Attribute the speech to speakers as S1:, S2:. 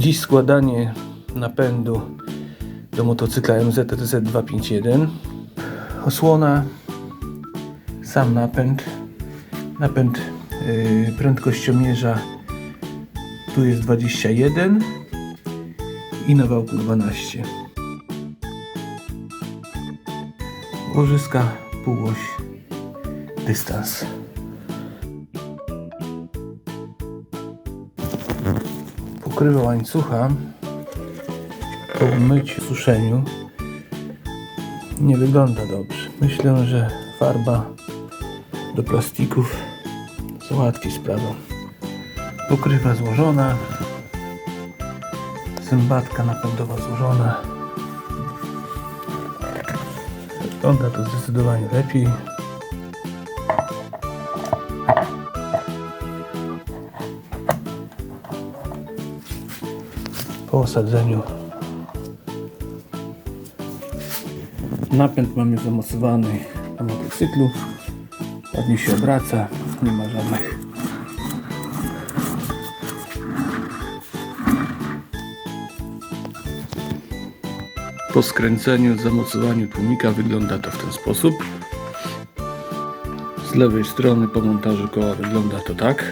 S1: Dziś składanie napędu do motocykla MZTZ 251. Osłona, sam napęd, napęd yy, prędkościomierza tu jest 21 i na wałku 12. Łożyska, półoś, dystans. Pokrywa łańcucha po umyciu, suszeniu nie wygląda dobrze. Myślę, że farba do plastików załatwi sprawę. Pokrywa złożona, zębatka napędowa złożona. Wygląda to zdecydowanie lepiej. Po osadzeniu napęd mamy zamocowany na motocyklu. Ładnie się obraca, nie ma żadnych Po skręceniu, zamocowaniu tłumika wygląda to w ten sposób. Z lewej strony po montażu koła wygląda to tak.